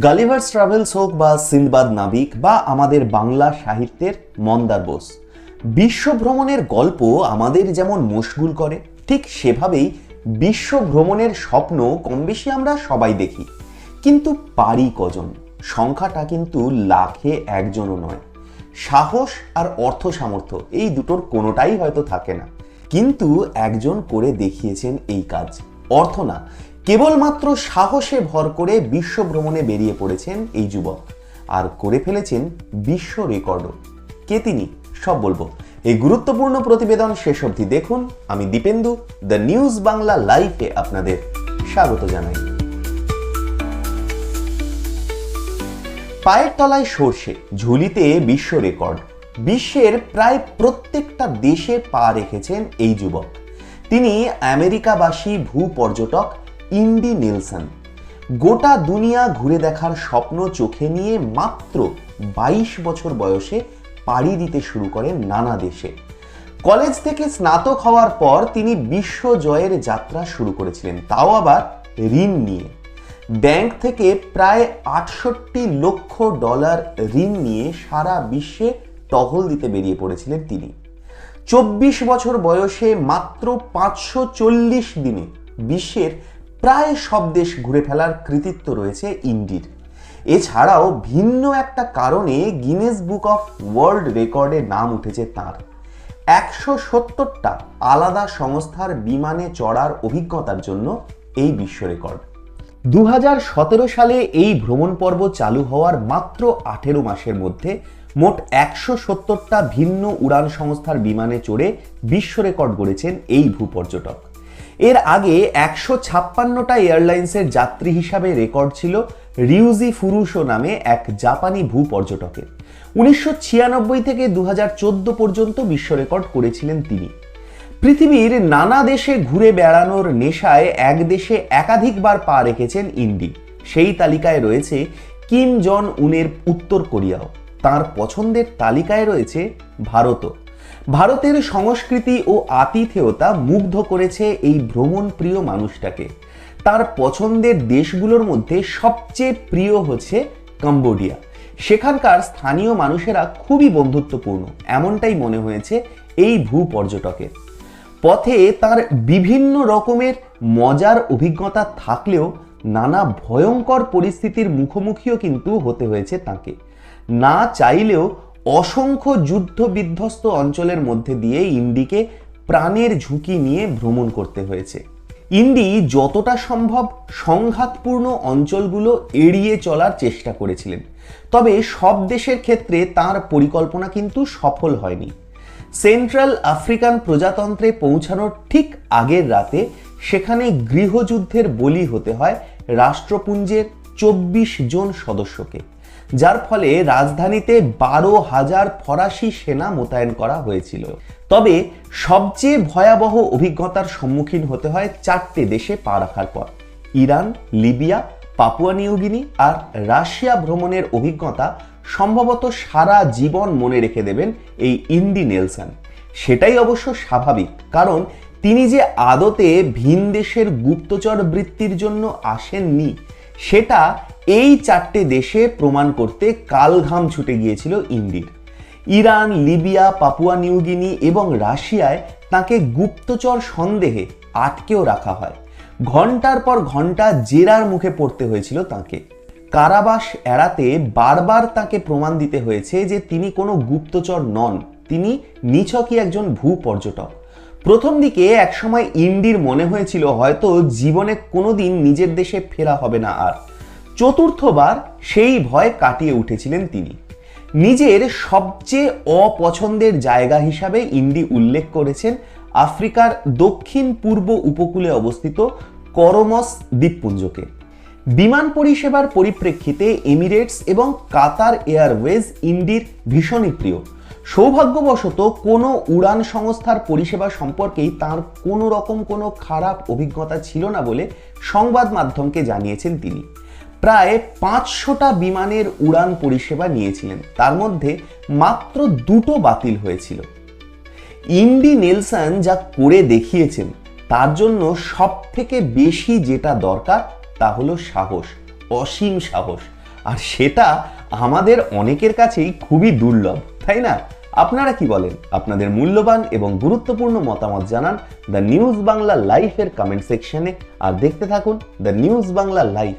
Gulliver's travels হোক বা Sinbad নাবিক বা আমাদের বাংলা সাহিত্যের মন্দার বোস বিশ্ব ভ্রমণের গল্প আমাদের যেমন মশগুল করে, ঠিক সেভাবেই বিশ্ব ভ্রমণের স্বপ্ন কম বেশি আমরা সবাই দেখি। কিন্তু পারি কজন? সংখ্যাটা কিন্তু লাখে একজনও নয়। সাহস আর অর্থ সামর্থ্য এই দুটোর কোনোটাই হয়তো থাকে না। কিন্তু একজন করে দেখিয়েছেন এই কাজ। অর্থ না কেবলমাত্র সাহসে ভর করে বিশ্ব ভ্রমণে বেরিয়ে পড়েছেন এই যুবক। আর করে ফেলেছেন বিশ্ব রেকর্ডও। কে তিনি? সব বলব। এই গুরুত্বপূর্ণ প্রতিবেদন শেষ অবধি দেখুন। আমি দীপেন্দু, দ্য নিউজ বাংলা লাইভে আপনাদের স্বাগত জানাই। পায়ের তলায় সর্ষে, ঝুলিতে বিশ্ব রেকর্ড। বিশ্বের প্রায় প্রত্যেকটা দেশে পা রেখেছেন এই যুবক। তিনি আমেরিকাবাসী ভূ পর্যটক ইন্ডি নিলসন। গোটা দুনিয়া ঘুরে দেখার স্বপ্ন চোখে নিয়ে মাত্র বাইশ বছর বয়সে পাড়ি দিতে শুরু করেন নানা দেশে। কলেজ থেকে স্নাতক হওয়ার পর তিনি বিশ্ব জয়ের যাত্রা শুরু করেছিলেন, তাও আবার ঋণ নিয়ে। ব্যাংক থেকে প্রায় আটষট্টি লক্ষ ডলার ঋণ নিয়ে সারা বিশ্বে টহল দিতে বেরিয়ে পড়েছিলেন তিনি। চব্বিশ বছর বয়সে মাত্র পাঁচশো চল্লিশ দিনে বিশ্বের প্রায় সব দেশ ঘুরে ফেলার কৃতিত্ব রয়েছে ইন্ডির। এছাড়াও ভিন্ন একটা কারণে গিনেস বুক অফ ওয়ার্ল্ড রেকর্ডে নাম উঠেছে তার। একশো সত্তরটা আলাদা সংস্থার বিমানে চড়ার অভিজ্ঞতার জন্য এই বিশ্ব রেকর্ড। দু হাজার সতেরো সালে এই ভ্রমণ পর্ব চালু হওয়ার মাত্র আঠেরো মাসের মধ্যে মোট একশো সত্তরটা ভিন্ন উড়ান সংস্থার বিমানে চড়ে বিশ্ব রেকর্ড গড়েছেন এই ভূপর্যটক। এর আগে একশো ছাপ্পান্নটা এয়ারলাইন্সের যাত্রী হিসাবে রেকর্ড ছিল রিউজি ফুরুশো নামে এক জাপানি ভূপর্যটকের উনিশশো ছিয়ানব্বই থেকে দু হাজার চোদ্দ পর্যন্ত বিশ্ব রেকর্ড করেছিলেন তিনি। পৃথিবীর নানা দেশে ঘুরে বেড়ানোর নেশায় এক দেশে একাধিকবার পা রেখেছেন ইন্ডি। সেই তালিকায় রয়েছে কিম জন উনের উত্তর কোরিয়াও। তার পছন্দের তালিকায় রয়েছে ভারতও। ভারতের সংস্কৃতি ও আতিথেয়তা মুগ্ধ করেছে এই ভ্রমণ প্রিয় মানুষটাকে। তার পছন্দের দেশগুলোর মধ্যে সবচেয়ে প্রিয় হচ্ছে কম্বোডিয়া। সেখানকার স্থানীয় মানুষেরা খুবই বন্ধুত্বপূর্ণ, এমনটাই মনে হয়েছে এই ভূ পর্যটকের। পথে তার বিভিন্ন রকমের মজার অভিজ্ঞতা থাকলেও নানা ভয়ঙ্কর পরিস্থিতির মুখোমুখিও কিন্তু হতে হয়েছে তাকে। না চাইলেও অসংখ্য যুদ্ধ বিধ্বস্ত অঞ্চলের মধ্যে দিয়ে ইন্ডিকে প্রাণের ঝুঁকি নিয়ে ভ্রমণ করতে হয়েছে। ইন্ডি যতটা সম্ভব সংঘাতপূর্ণ অঞ্চলগুলো এড়িয়ে চলার চেষ্টা করেছিলেন। তবে সব দেশের ক্ষেত্রে তার পরিকল্পনা কিন্তু সফল হয়নি। সেন্ট্রাল আফ্রিকান প্রজাতন্ত্রে পৌঁছানোর ঠিক আগের রাতে সেখানে গৃহযুদ্ধের বলি হতে হয় রাষ্ট্রপুঞ্জের চব্বিশ জন সদস্যকে। যার ফলে রাজধানীতে বারো হাজার ফরাসি সেনা মোতায়েন করা হয়েছিল। তবে সবচেয়ে ভয়াবহ অভিজ্ঞতার সম্মুখীন হতে হয় চারটে দেশে পা রাখার পর। Iran, Libya, Papua New Guinea আর রাশিয়া ভ্রমণের অভিজ্ঞতা সম্ভবত সারা জীবন মনে রেখে দেবেন এই ইন্ডি নেলসন। সেটাই অবশ্য স্বাভাবিক, কারণ তিনি যে আদতে ভিন দেশের গুপ্তচর বৃত্তির জন্য আসেননি, সেটা এই চারটে দেশে প্রমাণ করতে কালঘাম ছুটে গিয়েছিল ইন্ডির। Iran, Libya, Papua New Guinea এবং রাশিয়ায় তাকে গুপ্তচর সন্দেহে আটকেও রাখা হয়। ঘণ্টার পর ঘণ্টা জেরার মুখে পড়তে হয়েছিল তাকে। কারাবাস এড়াতে বারবার তাকে প্রমাণ দিতে হয়েছে যে তিনি কোনো গুপ্তচর নন, তিনি নিছকই একজন ভূ পর্যটক। প্রথম দিকে একসময় ইন্ডির মনে হয়েছিল হয়তো জীবনে কোনোদিন নিজের দেশে ফেরা হবে না আর। চতুর্থবার সেই ভয় কাটিয়ে উঠেছিলেন তিনি। নিজের সবচেয়ে অপছন্দের জায়গা হিসাবে ইন্ডি উল্লেখ করেছেন আফ্রিকার দক্ষিণ পূর্ব উপকূলে অবস্থিত করমস দ্বীপপুঞ্জকে। বিমান পরিষেবার পরিপ্রেক্ষিতে এমিরেটস এবং কাতার এয়ারওয়েজ ইন্ডির ভীষণই প্রিয়। সৌভাগ্যবশত কোনো উড়ান সংস্থার পরিষেবা সম্পর্কেই তার কোনো রকম কোনো খারাপ অভিজ্ঞতা ছিল না বলে সংবাদ মাধ্যমকে জানিয়েছেন তিনি। প্রায় পাঁচশোটা বিমানের উড়ান পরিষেবা নিয়েছিলেন। তার মধ্যে মাত্র দুটো বাতিল হয়েছিল। ইন্ডি নেলসন যা করে দেখিয়েছেন, তার জন্য সব থেকে বেশি যেটা দরকার তা হলো সাহস, অসীম সাহস। আর সেটা আমাদের অনেকের কাছেই খুবই দুর্লভ, তাই না? আপনারা কি বলেন? আপনাদের মূল্যবান এবং গুরুত্বপূর্ণ মতামত জানান দ্য নিউজ বাংলা লাইফের কমেন্ট সেকশনে। আর দেখতে থাকুন দ্য নিউজ বাংলা লাইফ।